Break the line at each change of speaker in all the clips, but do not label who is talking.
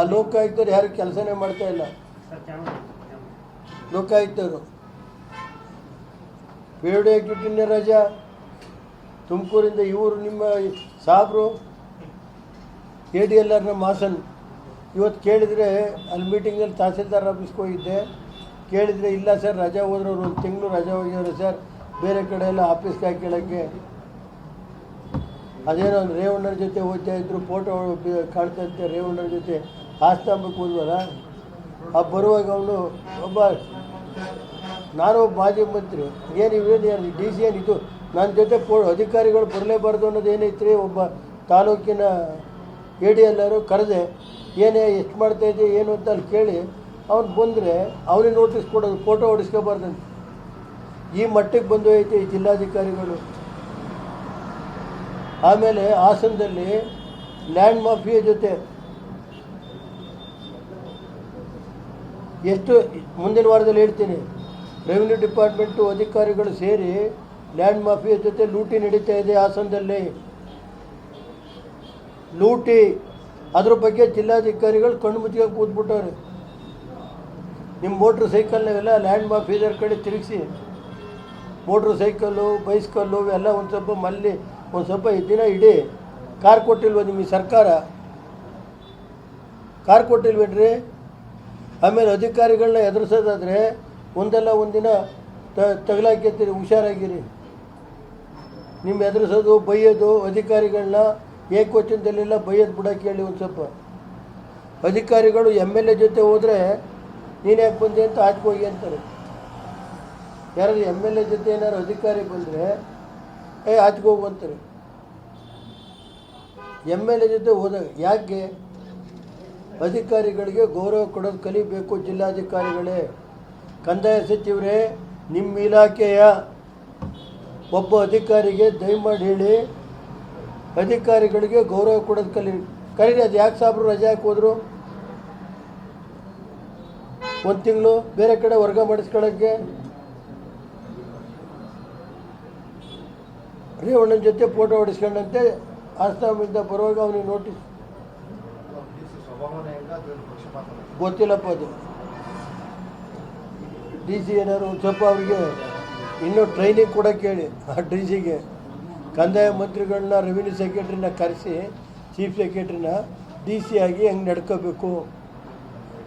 ಆ ಲೋಕಾಯುಕ್ತರು ಯಾರು ಕೆಲಸನೇ ಮಾಡ್ತಾ ಇಲ್ಲ. ಲೋಕಾಯುಕ್ತರು. ಬೇಡ ಕಿಟ್ಟಿನ ರಜಾ. ತುಮಕೂರಿಂದ ಇವರು ನಿಮ್ಮ ಸಾಬ್ರು ಎ ಡಿ ಎಲ್ ಆರ್ನ ಮಾಸನ್. ಇವತ್ತು ಕೇಳಿದರೆ ಅಲ್ಲಿ ಮೀಟಿಂಗಲ್ಲಿ ತಹಸೀಲ್ದಾರ್ ಆಫೀಸ್ಗೆ ಹೋಗಿದ್ದೆ. ಕೇಳಿದರೆ, ಇಲ್ಲ ಸರ್, ರಜಾ ಹೋದ್ರವ್ರು ಒಂದು ತಿಂಗಳು ರಜಾ ಹೋಗಿದ್ದಾರೆ ಸರ್. ಬೇರೆ ಕಡೆ ಎಲ್ಲ ಆಫೀಸ್ಗೆ ಕೇಳೋಕ್ಕೆ ಅದೇನೋ ರೇವಣ್ಣರ ಜೊತೆ ಹೋಗ್ತಾ ಇದ್ರು, ಫೋಟೋ ಕಾಣ್ತಾ ಇದ್ದೆ ರೇವಣ್ಣರ ಜೊತೆ. ಆಸ್ತಂಭಕ್ಕೆ ಹೋದ್ವಲ್ಲ ಆ ಬರುವಾಗ ಅವನು ಒಬ್ಬ, ನಾನು ಮಾಜಿ ಮಂತ್ರಿ, ಏನು ಇವೇನು ಡಿ ಸಿ ಏನಿತ್ತು ನನ್ನ ಜೊತೆ ಅಧಿಕಾರಿಗಳು ಬರಲೇಬಾರ್ದು ಅನ್ನೋದು ಏನೈತ್ರಿ ಒಬ್ಬ ತಾಲೂಕಿನ ಎ ಡಿ ಎಲ್ಲರೂ ಕರೆದೆ, ಏನೇ ಎಷ್ಟು ಮಾಡ್ತಾ ಇದ್ದೆ, ಏನು ಅಂತ ಅಲ್ಲಿ ಕೇಳಿ, ಅವ್ನು ಬಂದರೆ ಅವನಿಗೆ ನೋಟಿಸ್ ಕೊಡೋದು ಫೋಟೋ ಹೊಡಿಸ್ಕೋಬಾರ್ದಂತ ಈ ಮಟ್ಟಿಗೆ ಬಂದು ಐತೆ ಈ ಜಿಲ್ಲಾಧಿಕಾರಿಗಳು. ಆಮೇಲೆ ಹಾಸನದಲ್ಲಿ ಲ್ಯಾಂಡ್ ಮಾಫಿಯ ಜೊತೆ ಎಷ್ಟು ಮುಂದಿನ ವಾರದಲ್ಲಿ ಹೇಳ್ತೀನಿ. ರೆವಿನ್ಯೂ ಡಿಪಾರ್ಟ್ಮೆಂಟು ಅಧಿಕಾರಿಗಳು ಸೇರಿ ಲ್ಯಾಂಡ್ ಮಾಫಿಯಾ ಜೊತೆ ಲೂಟಿ ನಡೀತಾ ಇದೆ ಹಾಸನದಲ್ಲಿ. ಲೂಟಿ, ಅದ್ರ ಬಗ್ಗೆ ಜಿಲ್ಲಾಧಿಕಾರಿಗಳು ಕಣ್ಣು ಮುಚ್ಚಿಗೆ ಕೂತ್ಬಿಟ್ಟವ್ರೆ. ನಿಮ್ಮ ಮೋಟ್ರ್ ಸೈಕಲ್ನಾಗೆಲ್ಲ ಲ್ಯಾಂಡ್ ಮಾಫಿಯದವ್ರ ಕಡೆ ತಿರುಗಿಸಿ. ಮೋಟ್ರ್ ಸೈಕಲ್ಲು ಬೈಸ್ಕಲ್ಲು ಇವೆಲ್ಲ ಒಂದು ಸ್ವಲ್ಪ ಮಲ್ಲಿ, ಒಂದು ಸ್ವಲ್ಪ ದಿನ ಇಡೀ ಕಾರ್ ಕೊಟ್ಟಿಲ್ವ ನಿಮಗೆ ಸರ್ಕಾರ? ಕಾರ್ ಕೊಟ್ಟಿಲ್ವೇನ್ರಿ? ಆಮೇಲೆ ಅಧಿಕಾರಿಗಳನ್ನ ಎದುರಿಸೋದಾದರೆ ಒಂದಲ್ಲ ಒಂದಿನ ತ, ತಗಲಾಕಿರ್ತೀರಿ, ಹುಷಾರಾಗಿರಿ. ನಿಮ್ಮ ಎದುರಿಸೋದು ಬೈಯೋದು ಅಧಿಕಾರಿಗಳನ್ನ ಏಕವಚನದಲ್ಲೆಲ್ಲ ಬೈಯೋದು ಬಿಡೋಕೆ ಹೇಳಿ ಒಂದು ಸ್ವಲ್ಪ. ಅಧಿಕಾರಿಗಳು ಎಂ ಎಲ್ ಎ ಜೊತೆ ಹೋದರೆ ನೀನು ಯಾಕೆ ಬಂದೆ ಅಂತ ಹೋಗಿ ಅಂತಾರೆ. ಯಾರಾದ್ರು ಎಂ ಎಲ್ ಎ ಜೊತೆ ಏನಾದ್ರು ಅಧಿಕಾರಿ ಬಂದರೆ, ಏ ಆಚೆಗೆ ಅಂತಾರೆ. ಎಂ ಎಲ್ ಎ ಜೊತೆ ಹೋದಾಗ ಯಾಕೆ ಅಧಿಕಾರಿಗಳಿಗೆ ಗೌರವ ಕೊಡೋದು ಕಲಿಬೇಕು ಜಿಲ್ಲಾಧಿಕಾರಿಗಳೇ. ಕಂದಾಯ ಸಚಿವರೇ, ನಿಮ್ಮ ಇಲಾಖೆಯ ಒಬ್ಬ ಅಧಿಕಾರಿಗೆ ದಯಮಾಡಿ ಹೇಳಿ, ಅಧಿಕಾರಿಗಳಿಗೆ ಗೌರವ ಕೊಡೋದು ಕಲಿ ಕಲೀರಿ ಅದು ಯಾಕೆ ಸಾಬ್ರು ರಜೆ ಹಾಕಿ ಹೋದರು? ಒಂದು ತಿಂಗಳು ಬೇರೆ ಕಡೆ ವರ್ಗ ಮಾಡಿಸ್ಕೊಳ್ಳೋಕ್ಕೆ ರೇವಣ್ಣನ ಜೊತೆ ಫೋಟೋ ಹೊಡಿಸ್ಕೊಂಡಂತೆ ಆಸ್ತಾಮಿಂದ ಬರುವಾಗ ಅವನಿಗೆ ನೋಟಿಸ್ ಗೊತ್ತಿಲ್ಲಪ್ಪ ಅದು. ಡಿ ಸಿ ಏನಾದ್ರು ಸ್ವಲ್ಪ ಅವರಿಗೆ ಇನ್ನೂ ಟ್ರೈನಿಂಗ್ ಕೂಡ ಹೇಳಿ ಆ ಡಿ ಸಿಗೆ ಕಂದಾಯ ಮಂತ್ರಿಗಳನ್ನ ರೆವಿನ್ಯೂ ಸೆಕ್ರೆಟ್ರಿನ ಕರೆಸಿ ಚೀಫ್ ಸೆಕ್ರೆಟ್ರಿನ ಡಿ ಸಿ ಆಗಿ ಹೆಂಗೆ ನಡ್ಕೋಬೇಕು?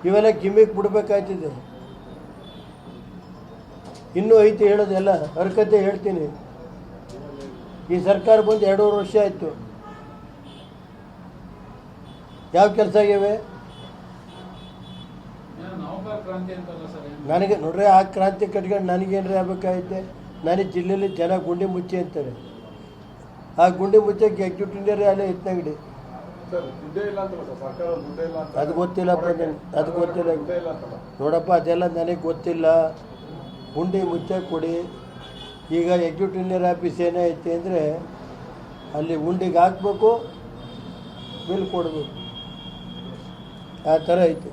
ಇವೆಲ್ಲ ಗಿಮಿಕ್ ಬಿಡಬೇಕಾಯ್ತಿದೆ. ಇನ್ನೂ ಐತಿ ಹೇಳೋದೆಲ್ಲ, ಹರ್ಕತೆ ಹೇಳ್ತೀನಿ. ಈ ಸರ್ಕಾರ ಬಂದು ಎರಡೂವರೆ ವರ್ಷ ಆಯಿತು. ಯಾವ ಕೆಲಸ
ಆಗಿವೆ
ನನಗೆ ನೋಡ್ರಿ ಆ ಕ್ರಾಂತಿ ಕಟ್ಕೊಂಡು ನನಗೇನ್ರಿ ಆಗ್ಬೇಕಾಗೈತೆ ನನಗೆ ಜಿಲ್ಲೆಯಲ್ಲಿ ಜನ ಗುಂಡಿ ಮುಚ್ಚಿ ಅಂತಾರೆ. ಆ ಗುಂಡಿ ಮುಚ್ಚಕ್ಕೆ ಎಕ್ಸಿಕ್ಯೂಟಿವ್ ಅಲ್ಲೇ ಎತ್ತಂಗಡಿ
ಸರ್ ದುಡ್ಡೇ ಇಲ್ಲ ಅಂತಲ್ಲ ಸರ್ ಸರ್ಕಾರ ದುಡ್ಡೇ ಇಲ್ಲ ಅಂತ.
ಅದು ಗೊತ್ತಿಲ್ಲಪ್ಪ ನನಗೆ ಅದು ಗೊತ್ತಿಲ್ಲ.
ಇಲ್ಲ
ನೋಡಪ್ಪ ಅದೆಲ್ಲ ನನಗೆ ಗೊತ್ತಿಲ್ಲ. ಗುಂಡಿ ಮುಚ್ಚೆ ಕೊಡಿ. ಈಗ ಎಕ್ಸಿಕ್ಯೂಟಿವ್ ಆಫೀಸ್ ಏನೈತೆ ಅಂದರೆ ಅಲ್ಲಿ ಉಂಡಿಗೆ ಹಾಕ್ಬೇಕು ಬಿಲ್ ಕೊಡಬೇಕು. ಆ ಥರ ಐತೆ